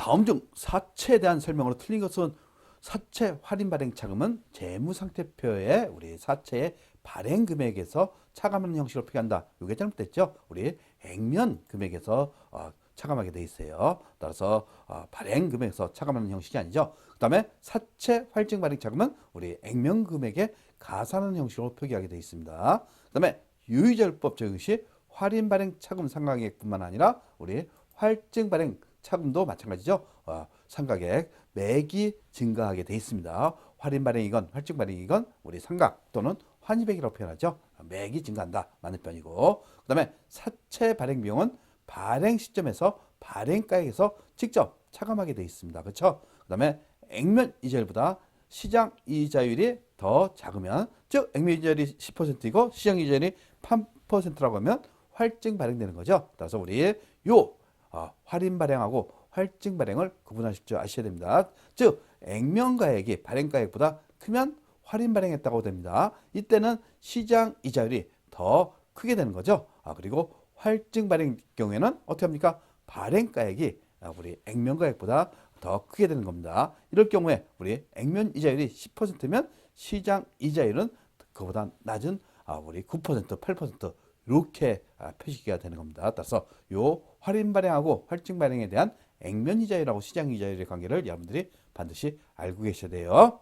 다음 중 사채에 대한 설명으로 틀린 것은 사채 할인 발행 차금은 재무 상태표에 우리 사채의 발행 금액에서 차감하는 형식으로 표기한다. 이게 잘못됐죠? 우리 액면 금액에서 어, 차감하게 돼 있어요. 따라서 어, 발행 금액에서 차감하는 형식이 아니죠. 그다음에 사채 활증 발행 차금은 우리 액면 금액에 가산하는 형식으로 표기하게 돼 있습니다. 그다음에 유의절법 적용 시 할인 발행 차금 상각액뿐만 아니라 우리 활증 발행 차금도 마찬가지죠. 어, 상각액 매기 증가하게 돼 있습니다. 할인 발행이건 활증 발행이건 우리 상각 또는 환입액이라고 표현하죠. 매기 증가한다. 맞는 편이고. 그 다음에 사채 발행 비용은 발행 시점에서 발행가액에서 직접 차감하게 돼 있습니다. 그렇죠? 그 다음에 액면 이자율보다 시장 이자율이 더 작으면 즉 액면 이자율이 10%이고 시장 이자율이 8%라고 하면 활증 발행되는 거죠. 따라서 우리 요 어, 할인 발행하고 활증 발행을 구분하실 줄 아셔야 됩니다. 즉 액면 가액이 발행 가액보다 크면 할인 발행했다고 됩니다. 이때는 시장 이자율이 더 크게 되는 거죠. 아, 그리고 활증 발행 경우에는 어떻게 합니까? 발행 가액이 아, 우리 액면 가액보다 더 크게 되는 겁니다. 이럴 경우에 우리 액면 이자율이 10%면 시장 이자율은 그보다 낮은 아, 우리 9%, 8% 이렇게 아, 표시가 되는 겁니다. 따라서 요 할인 발행하고 활증 발행에 대한 액면 이자율하고 시장 이자율의 관계를 여러분들이 반드시 알고 계셔야 돼요.